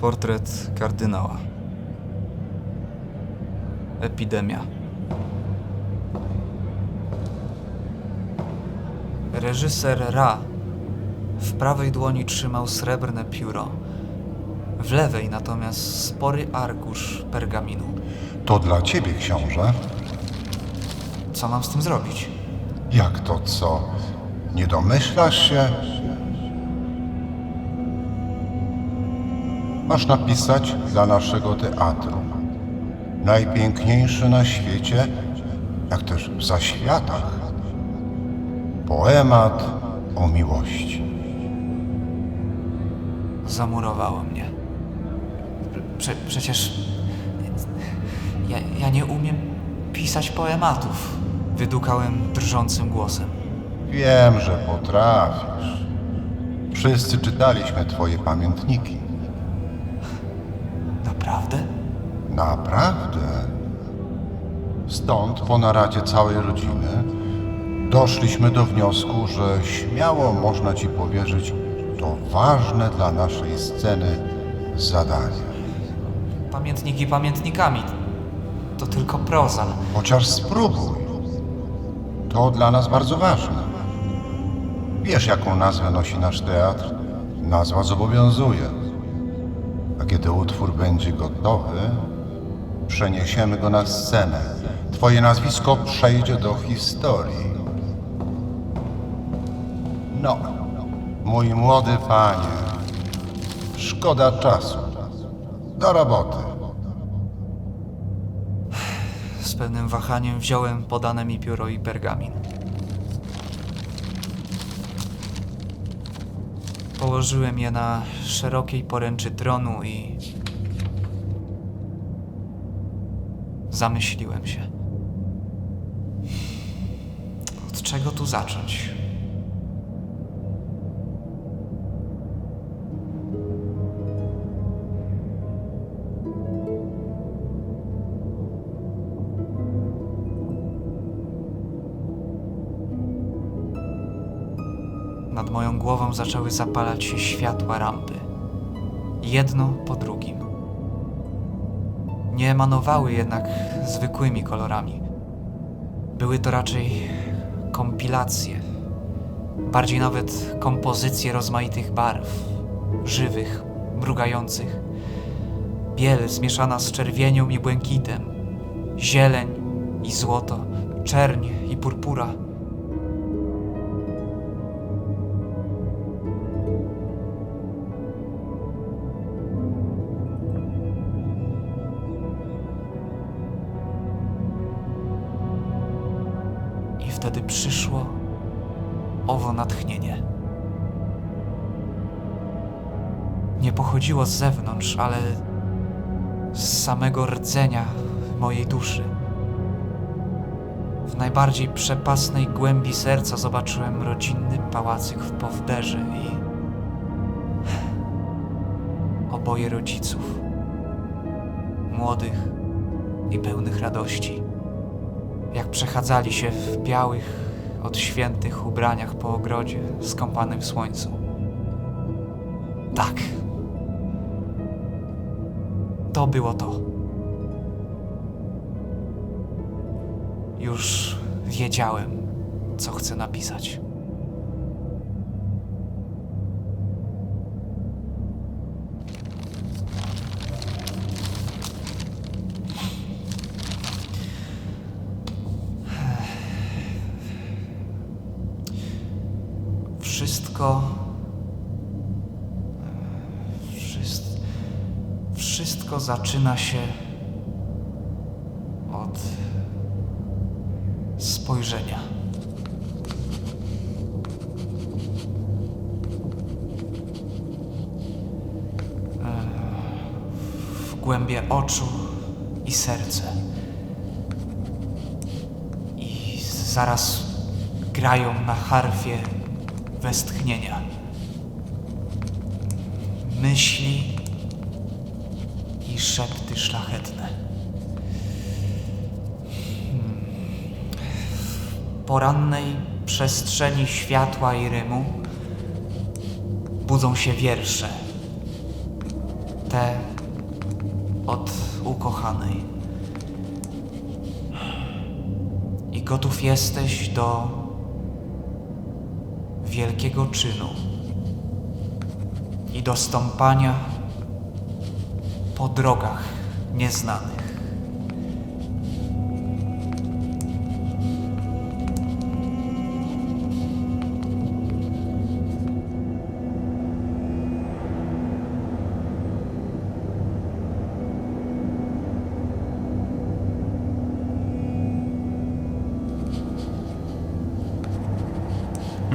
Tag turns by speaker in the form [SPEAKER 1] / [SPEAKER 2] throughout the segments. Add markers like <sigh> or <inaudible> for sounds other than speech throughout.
[SPEAKER 1] Portret kardynała. Epidemia. Reżyser Ra w prawej dłoni trzymał srebrne pióro, w lewej natomiast spory arkusz pergaminu.
[SPEAKER 2] To dla ciebie, książę.
[SPEAKER 1] Co mam z tym zrobić?
[SPEAKER 2] Jak to co? Nie domyślasz się? Masz napisać dla naszego teatru. Najpiękniejszy na świecie, jak też w zaświatach. Poemat o miłości.
[SPEAKER 1] Zamurowało mnie. Prze przecież ja, ja nie umiem pisać poematów. Wydukałem drżącym głosem.
[SPEAKER 2] Wiem, że potrafisz. Wszyscy czytaliśmy twoje pamiętniki.
[SPEAKER 1] Naprawdę?
[SPEAKER 2] Stąd po naradzie całej rodziny doszliśmy do wniosku, że śmiało można ci powierzyć to ważne dla naszej sceny zadanie.
[SPEAKER 1] Pamiętniki pamiętnikami. To tylko proza.
[SPEAKER 2] Chociaż spróbuj. To dla nas bardzo ważne. Wiesz, jaką nazwę nosi nasz teatr? Nazwa zobowiązuje. A kiedy utwór będzie gotowy, przeniesiemy go na scenę. Twoje nazwisko przejdzie do historii. No, mój młody panie, szkoda czasu. Do roboty.
[SPEAKER 1] Z pewnym wahaniem wziąłem podane mi pióro i pergamin. Położyłem je na szerokiej poręczy tronu i. Zamyśliłem się. Od czego tu zacząć? Nad moją głową zaczęły zapalać się światła rampy. Jedno po drugim. Nie emanowały jednak zwykłymi kolorami. Były to raczej kompilacje, bardziej nawet kompozycje rozmaitych barw, żywych, mrugających. Biel zmieszana z czerwienią i błękitem, zieleń i złoto, czerń i purpura. Wtedy przyszło owo natchnienie. Nie pochodziło z zewnątrz, ale z samego rdzenia mojej duszy. W najbardziej przepasnej głębi serca zobaczyłem rodzinny pałacyk w Powderze i oboje rodziców, młodych i pełnych radości jak przechadzali się w białych, odświętych ubraniach po ogrodzie skąpanym w słońcu. Tak. To było to. Już wiedziałem, co chcę napisać. Wszystko. Wszystko. Wszystko zaczyna się od spojrzenia. W głębie oczu i serce. I zaraz grają na harfie westchnienia. Myśli i szepty szlachetne. Hmm. W porannej przestrzeni światła i rymu budzą się wiersze. Te od ukochanej. I gotów jesteś do wielkiego czynu i do stąpania po drogach nieznanych.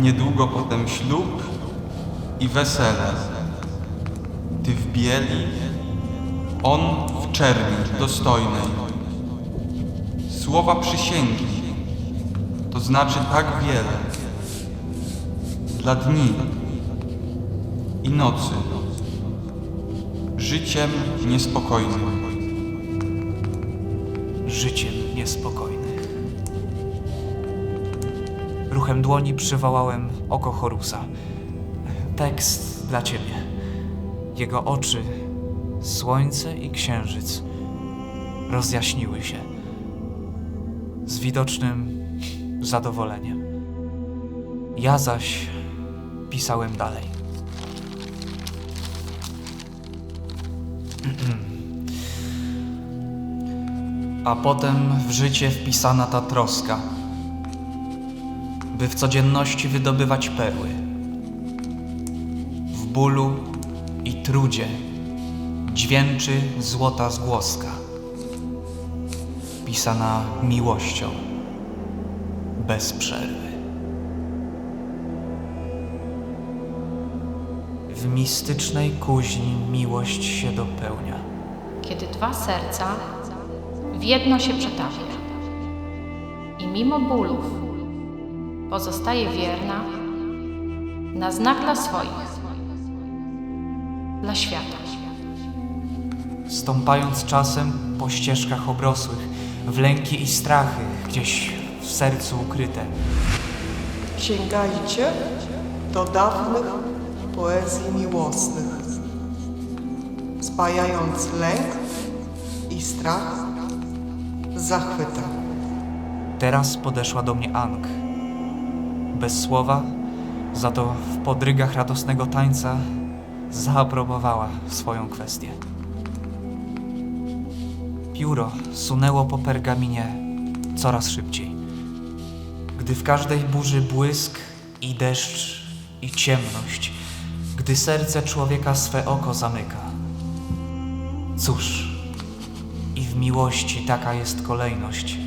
[SPEAKER 3] Niedługo potem ślub i wesele. Ty w bieli, on w czerni dostojnej. Słowa przysięgi, to znaczy tak wiele. Dla dni i nocy, życiem niespokojnym.
[SPEAKER 1] życiem niespokojnych. Ruchem dłoni przywołałem oko Horusa. Tekst dla ciebie. Jego oczy, słońce i księżyc rozjaśniły się z widocznym zadowoleniem. Ja zaś pisałem dalej. <clears throat> A potem w życie wpisana ta troska, by w codzienności wydobywać perły. W bólu i trudzie dźwięczy złota zgłoska, pisana miłością bez przerwy. W mistycznej kuźni miłość się dopełnia.
[SPEAKER 4] kiedy dwa serca w jedno się przetapia i mimo bólów pozostaje wierna na znak dla swoich, dla świata.
[SPEAKER 1] stąpając czasem po ścieżkach obrosłych, w lęki i strachy gdzieś w sercu ukryte.
[SPEAKER 5] Sięgajcie do dawnych poezji miłosnych, spajając lęk i strach z zachwytem.
[SPEAKER 1] Teraz podeszła do mnie Ang. Bez słowa, za to w podrygach radosnego tańca zaaprobowała swoją kwestię. Pióro sunęło po pergaminie coraz szybciej. Gdy w każdej burzy błysk i deszcz i ciemność, gdy serce człowieka swe oko zamyka. Cóż, i w miłości taka jest kolejność.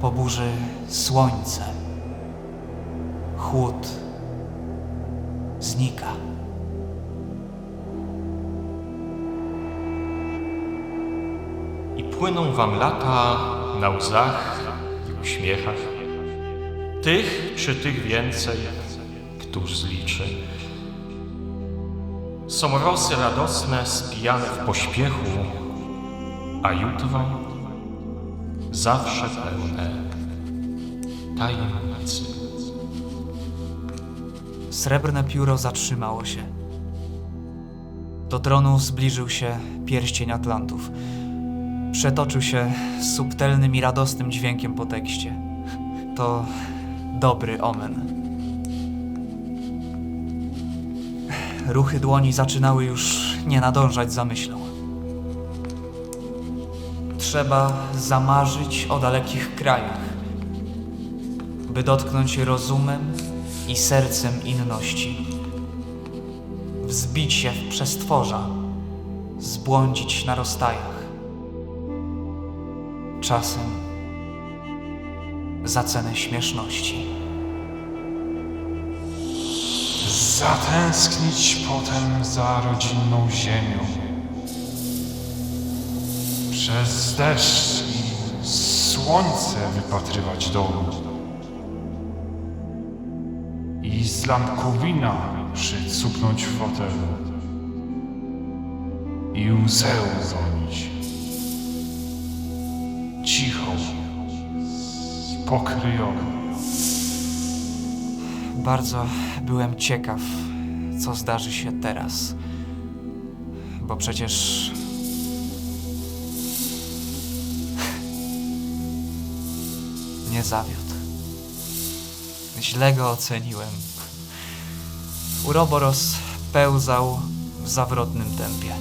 [SPEAKER 1] Po burzy słońce, chłód znika.
[SPEAKER 6] I płyną wam lata na łzach i uśmiechach. Tych czy tych więcej, któż zliczy. Są rosy radosne spijane w pośpiechu, a jutro zawsze pełne tajemnicy.
[SPEAKER 1] Srebrne pióro zatrzymało się. Do tronu zbliżył się pierścień Atlantów. Przetoczył się subtelnym i radosnym dźwiękiem po tekście. To dobry omen. Ruchy dłoni zaczynały już nie nadążać za myślą. Trzeba zamarzyć o dalekich krajach, by dotknąć rozumem i sercem inności. Wzbić się w przestworza, zbłądzić na rozstajach. Czasem za cenę śmieszności.
[SPEAKER 7] Zatęsknić potem za rodzinną ziemią. Przez deszcz i słońce wypatrywać domu. I lampkowina przycupnąć w fotelu. I łzę uzonić. Cichą, pokryjoną.
[SPEAKER 1] Bardzo byłem ciekaw, co zdarzy się teraz. Bo przecież. <laughs> Nie zawiódł. Źle go oceniłem. Uroboros pełzał w zawrotnym tempie.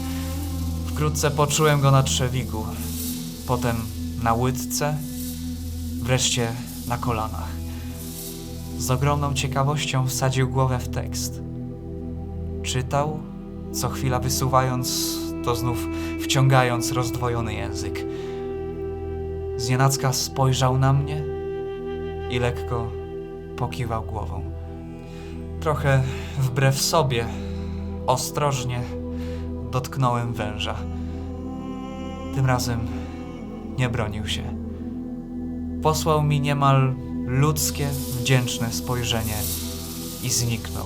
[SPEAKER 1] Wkrótce poczułem go na trzewiku, potem na łydce, wreszcie na kolanach. Z ogromną ciekawością wsadził głowę w tekst. Czytał, co chwila wysuwając, to znów wciągając rozdwojony język. Znienacka spojrzał na mnie i lekko pokiwał głową. Trochę wbrew sobie, ostrożnie dotknąłem węża. Tym razem nie bronił się. Posłał mi niemal ludzkie, wdzięczne spojrzenie i zniknął,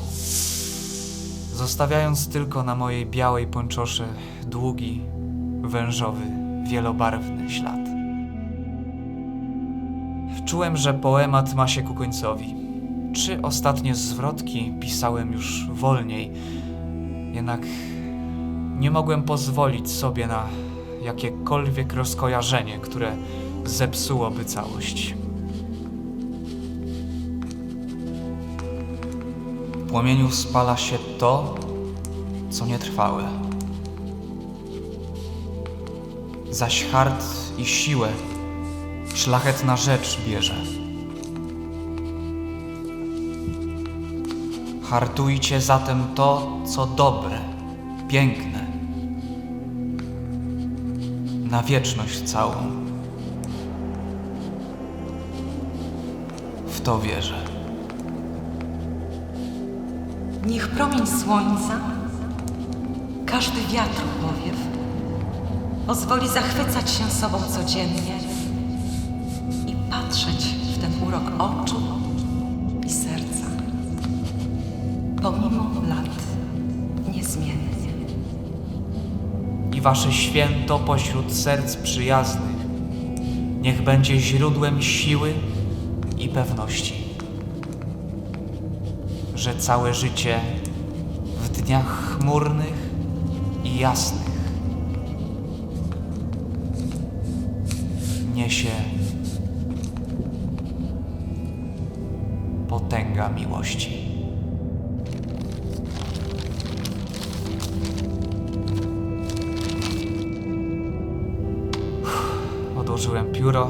[SPEAKER 1] zostawiając tylko na mojej białej pończosze długi, wężowy, wielobarwny ślad. Czułem, że poemat ma się ku końcowi. Trzy ostatnie zwrotki pisałem już wolniej, jednak nie mogłem pozwolić sobie na jakiekolwiek rozkojarzenie, które zepsułoby całość. W płomieniu spala się to, co nietrwałe. Zaś hart i siłę szlachetna rzecz bierze. Hartujcie zatem to, co dobre, piękne, na wieczność całą. W to wierzę.
[SPEAKER 8] Niech promień słońca, każdy wiatr powiew, pozwoli zachwycać się sobą codziennie i patrzeć w ten urok oczu i serca, pomimo lat niezmiennie.
[SPEAKER 1] i wasze święto pośród serc przyjaznych niech będzie źródłem siły i pewności, że całe życie w dniach chmurnych i jasnych niesie potęga miłości. Odłożyłem pióro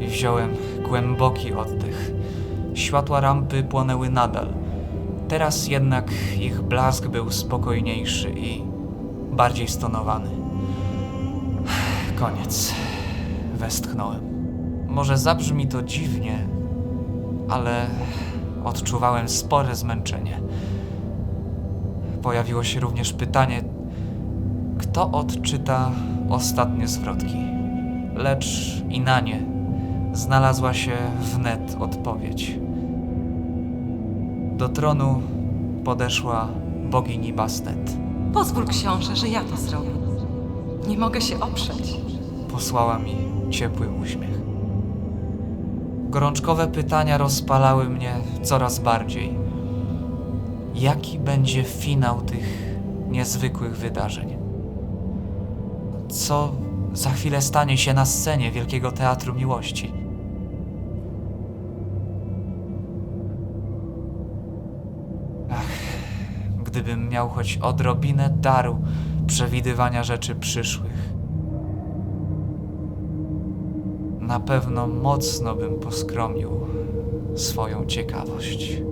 [SPEAKER 1] i wziąłem głęboki oddech. Światła rampy płonęły nadal. Teraz jednak ich blask był spokojniejszy i bardziej stonowany. Koniec. Westchnąłem. Może zabrzmi to dziwnie, ale odczuwałem spore zmęczenie. Pojawiło się również pytanie, kto odczyta ostatnie zwrotki. Lecz i na nie znalazła się wnet odpowiedź. Do tronu podeszła bogini Bastet.
[SPEAKER 8] Pozwól, książę, że ja to zrobię. Nie mogę się oprzeć.
[SPEAKER 1] Posłała mi ciepły uśmiech. Gorączkowe pytania rozpalały mnie coraz bardziej. Jaki będzie finał tych niezwykłych wydarzeń? Co za chwilę stanie się na scenie Wielkiego Teatru Miłości? Ach, gdybym miał choć odrobinę daru przewidywania rzeczy przyszłych. Na pewno mocno bym poskromił swoją ciekawość.